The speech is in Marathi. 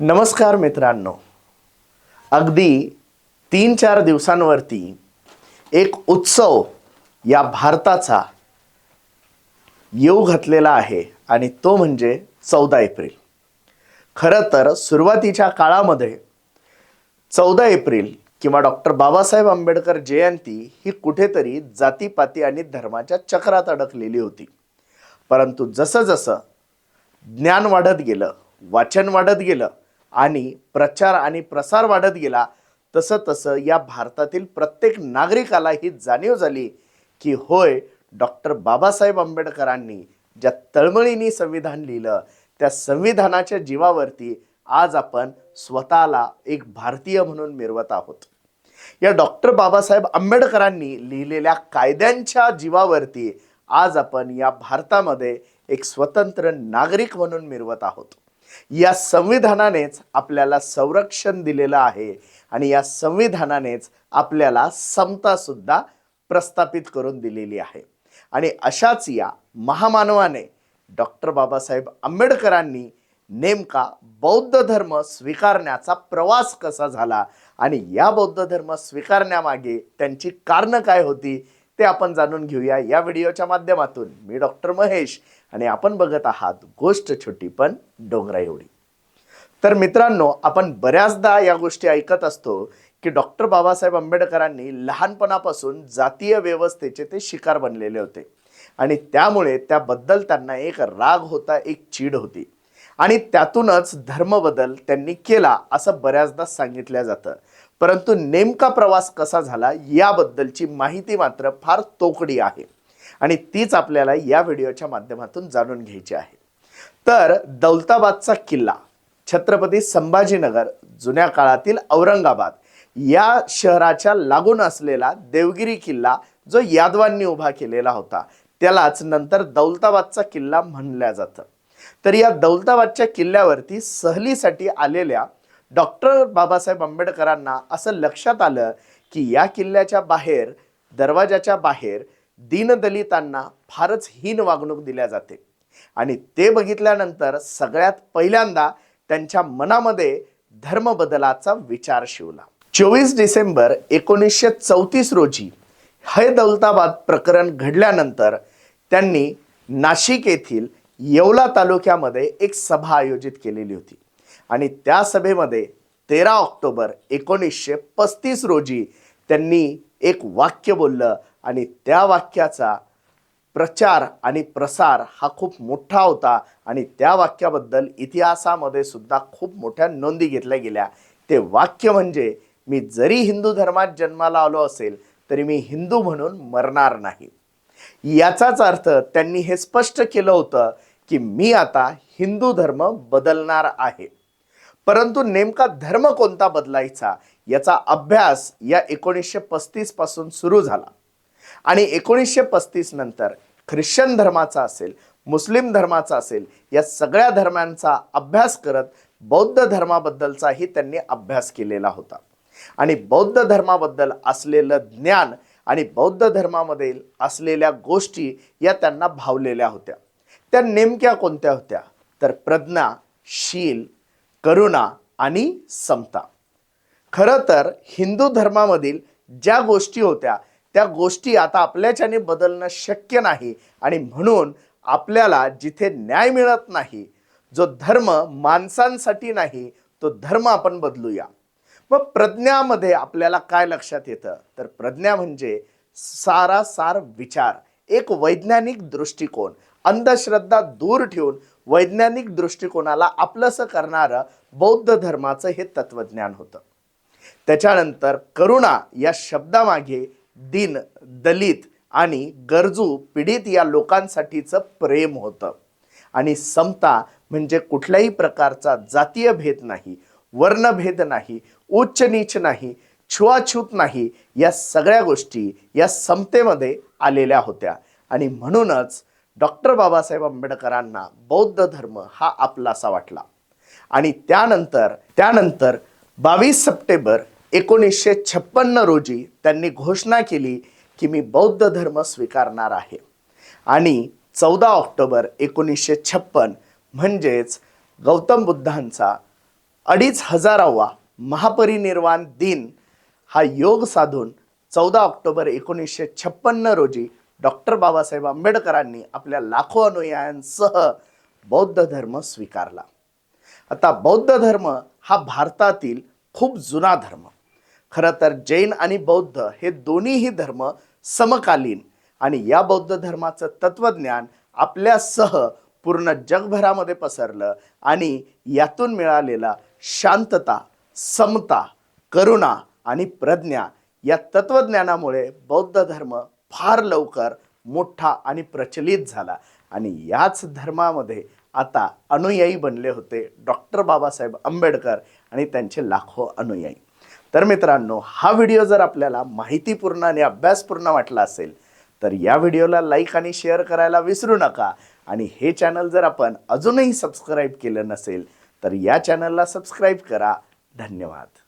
नमस्कार मित्रांनो. अगदी तीन चार दिवसांवरती एक उत्सव या भारताचा येऊ घातलेला आहे आणि तो म्हणजे चौदा एप्रिल. खरं तर सुरुवातीच्या काळामध्ये चौदा एप्रिल किंवा डॉक्टर बाबासाहेब आंबेडकर जयंती ही कुठेतरी जातीपाती आणि धर्माच्या चक्रात अडकलेली होती. परंतु जसं जसं ज्ञान वाढत गेलं वाचन वाढत गेलं आणि प्रचार आणि प्रसार वाढत गेला तसं तसं या भारतातील प्रत्येक नागरिकाला ही जाणीव झाली की होय डॉक्टर बाबासाहेब आंबेडकरांनी ज्या तळमळीने संविधान लिहिलं त्या संविधानाच्या जीवावरती आज आपण स्वतःला एक भारतीय म्हणून मिरवत आहोत. या डॉक्टर बाबासाहेब आंबेडकरांनी लिहिलेल्या कायद्यांच्या जीवावरती आज आपण या भारतामध्ये एक स्वतंत्र नागरिक म्हणून मिरवत आहोत. या संविधानानेच आपल्याला संरक्षण दिलेलं आहे आणि या संविधानानेच आपल्याला समता सुद्धा प्रस्थापित करून दिलेली आहे. आणि अशाच या महामानवाने डॉक्टर बाबासाहेब आंबेडकरांनी नेमका बौद्ध धर्म स्वीकारण्याचा प्रवास कसा झाला आणि या बौद्ध धर्म स्वीकारण्यामागे त्यांची कारणं काय होती ते आपण जाणून घेऊया या व्हिडिओच्या माध्यमातून. मी डॉक्टर महेश आणि आपण बघत आहात गोष्ट छोटी पण डोंगरा एवढी. तर मित्रांनो आपण बऱ्याचदा या गोष्टी ऐकत असतो की डॉक्टर बाबासाहेब आंबेडकरांनी लहानपणापासून जातीय व्यवस्थेचे ते शिकार बनलेले होते. आणि त्यामुळे त्याबद्दल त्यांना एक राग होता एक चीड होती. आणि त्यातूनच धर्मबदल त्यांनी केला असं बऱ्याचदा सांगितलं जातं. परंतु नेमका प्रवास कसा झाला याबद्दलची माहिती मात्र फार तोकडी आहे. आणि तीच आपल्याला या व्हिडिओच्या माध्यमातून जाणून घ्यायची आहे. तर दौलताबादचा किल्ला छत्रपती संभाजीनगर जुन्या काळातील औरंगाबाद या शहराच्या लागून असलेला देवगिरी किल्ला जो यादवांनी उभा केलेला होता त्यालाच नंतर दौलताबादचा किल्ला म्हणल्या जातं. तर या दौलताबादच्या किल्ल्यावरती सहलीसाठी आलेल्या डॉक्टर बाबासाहेब आंबेडकरांना असं लक्षात आलं की या किल्ल्याच्या बाहेर दरवाजाच्या बाहेर दीनदलितांना फारच हीन वागणूक दिल्या जाते. आणि ते बघितल्यानंतर सगळ्यात पहिल्यांदा त्यांच्या मनामध्ये धर्मबदलाचा विचार शिवला. चोवीस डिसेंबर एकोणीसशे चौतीस रोजी हय दौलताबाद प्रकरण घडल्यानंतर त्यांनी नाशिक येथील येवला तालुक्यामध्ये एक सभा आयोजित केलेली होती. आणि त्या सभेमध्ये तेरा ऑक्टोबर एकोणीसशे पस्तीस रोजी त्यांनी एक वाक्य बोललं आणि त्या वाक्याचा प्रचार आणि प्रसार हा खूप मोठा होता आणि त्या वाक्याबद्दल इतिहासामध्ये सुद्धा खूप मोठ्या नोंदी घेतल्या गेल्या. ते वाक्य म्हणजे मी जरी हिंदू धर्मात जन्माला आलो असेल तरी मी हिंदू म्हणून मरणार नाही. याचाच अर्थ त्यांनी हे स्पष्ट केलं होतं की मी आता हिंदू धर्म बदलणार आहे. परंतु नेमका धर्म कोणता बदलायचा याचा अभ्यास या एकोणीसशे पस्तीसपासून सुरू झाला. आणि एकोणीसशे पस्तीस नंतर ख्रिश्चन धर्माचा असेल मुस्लिम धर्माचा असेल या सगळ्या धर्मांचा अभ्यास करत बौद्ध धर्माबद्दलचाही त्यांनी अभ्यास केलेला होता. आणि बौद्ध धर्माबद्दल असलेलं ज्ञान आणि बौद्ध धर्मामध्ये असलेल्या गोष्टी या त्यांना भावलेल्या होत्या. त्या नेमक्या कोणत्या होत्या? तर प्रज्ञा शील करुणा आणि समता. खरं तर हिंदू धर्मामधील ज्या गोष्टी होत्या त्या गोष्टी आता आपल्याच्याने बदलणं शक्य नाही आणि म्हणून आपल्याला जिथे न्याय मिळत नाही जो धर्म माणसांसाठी नाही तो धर्म आपण बदलूया. मग प्रज्ञामध्ये आपल्याला काय लक्षात येतं? तर प्रज्ञा म्हणजे सारासार विचार एक वैज्ञानिक दृष्टिकोन अंधश्रद्धा दूर ठेवून वैज्ञानिक दृष्टिकोनाला आपलंसं करणारं बौद्ध धर्माचं हे तत्वज्ञान होतं. त्याच्यानंतर करुणा या शब्दामागे दिन दलित आणि गरजू पीडित या लोकांसाठीचं प्रेम होतं. आणि समता म्हणजे कुठल्याही प्रकारचा जातीय भेद नाही वर्णभेद नाही उच्च नीच नाही छुआछूत नाही या सगळ्या गोष्टी या समतेमध्ये आलेल्या होत्या. आणि म्हणूनच डॉक्टर बाबासाहेब आंबेडकरांना बौद्ध धर्म हा आपलासा वाटला. आणि त्यानंतर त्यानंतर बावीस सप्टेंबर एकोणीसशे छप्पन्न रोजी त्यांनी घोषणा केली की मी बौद्ध धर्म स्वीकारणार आहे. आणि चौदा ऑक्टोबर एकोणीसशे छप्पन म्हणजेच गौतम बुद्धांचा अडीच हजारावा महापरिनिर्वाण दिन हा योग साधून चौदा ऑक्टोबर एकोणीसशे छप्पन्न रोजी डॉक्टर बाबासाहेब आंबेडकरांनी आपल्या लाखो अनुयायांसह बौद्ध धर्म स्वीकारला. आता बौद्ध धर्म हा भारतातील खूप जुना धर्म. खरं तर जैन आणि बौद्ध हे दोन्हीही धर्म समकालीन आणि या बौद्ध धर्माचं तत्वज्ञान आपल्यासह पूर्ण जगभरामध्ये पसरलं आणि यातून मिळालेला शांतता समता करुणा आणि प्रज्ञा या तत्वज्ञानामुळे बौद्ध धर्म फार लवकर मोठा आणि प्रचलित झाला. आणि याच धर्मामध्ये आता अनुयायी बनले होते डॉक्टर बाबासाहेब आंबेडकर आणि त्यांचे लाखो अनुयायी. तर मित्रांनो हा व्हिडिओ जर आपल्याला माहितीपूर्ण आणि अभ्यासपूर्ण वाटला असेल तर या व्हिडिओला लाईक आणि शेअर करायला विसरू नका. आणि हे चॅनल जर आपण अजूनही सबस्क्राईब केलं नसेल तर या चॅनलला सबस्क्राईब करा. धन्यवाद.